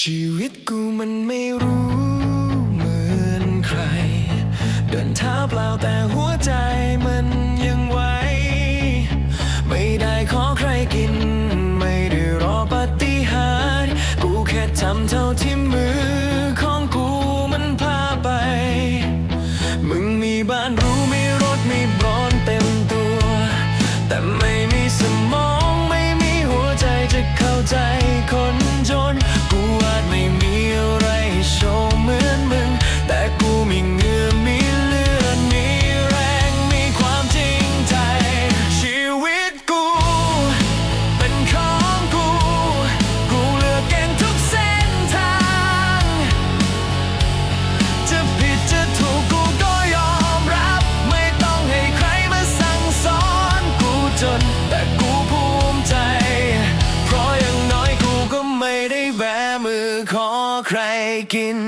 ชีวิตกูมันไม่รู้เหมือนใคร เดินเท้าเปล่าแต่หัวใจ จน แต่กูภูมิใจ เพราะอย่างน้อยกูก็ไม่ได้แบมือขอใครกิน